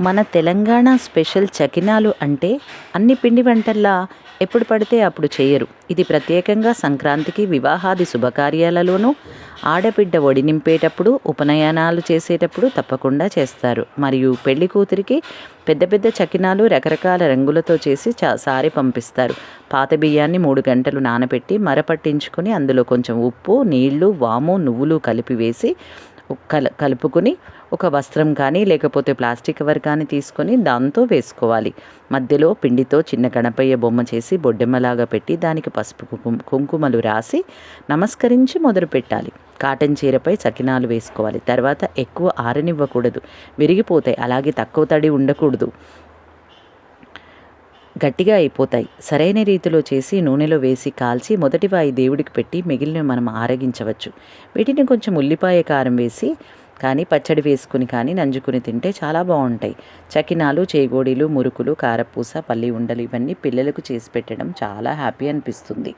మన తెలంగాణ స్పెషల్ చకినాలు అంటే అన్ని పిండి వంటల్లా ఎప్పుడు పడితే అప్పుడు చేయరు. ఇది ప్రత్యేకంగా సంక్రాంతికి వివాహాది శుభకార్యాలలోనూ ఆడబిడ్డ ఒడి నింపేటప్పుడు ఉపనయనాలు చేసేటప్పుడు తప్పకుండా చేస్తారు. మరియు పెళ్ళి కూతురికి పెద్ద పెద్ద చకినాలు రకరకాల రంగులతో చేసి చా సారి పంపిస్తారు. పాత బియ్యాన్ని మూడు గంటలు నానబెట్టి మరపట్టించుకొని అందులో కొంచెం ఉప్పు నీళ్ళు వాము నువ్వులు కలిపి వేసి కల కలుపుకొని ఒక వస్త్రం కానీ లేకపోతే ప్లాస్టిక్ కవర్ కానీ తీసుకొని దాంతో వేసుకోవాలి. మధ్యలో పిండితో చిన్న గణపయ్య బొమ్మ చేసి బొడ్డెమ్మలాగా పెట్టి దానికి పసుపు కుంకుమలు రాసి నమస్కరించి మొదలు పెట్టాలి. కాటన్ చీరపై సకినాలు వేసుకోవాలి. తర్వాత ఎక్కువ ఆరనివ్వకూడదు. విరిగిపోతాయి. అలాగే తక్కువ తడి ఉండకూడదు. గట్టిగా అయిపోతాయి. సరైన రీతిలో చేసి నూనెలో వేసి కాల్చి మొదటి వాయి దేవుడికి పెట్టి మిగిలిన మనం ఆరగించవచ్చు. వీటిని కొంచెం ఉల్లిపాయ కారం వేసి కానీ పచ్చడి వేసుకుని కానీ నంజుకుని తింటే చాలా బాగుంటాయి. చకినాలు చేగోడీలు మురుకులు కారపూస పల్లి ఉండలు ఇవన్నీ పిల్లలకు చేసి పెట్టడం చాలా హ్యాపీ అనిపిస్తుంది.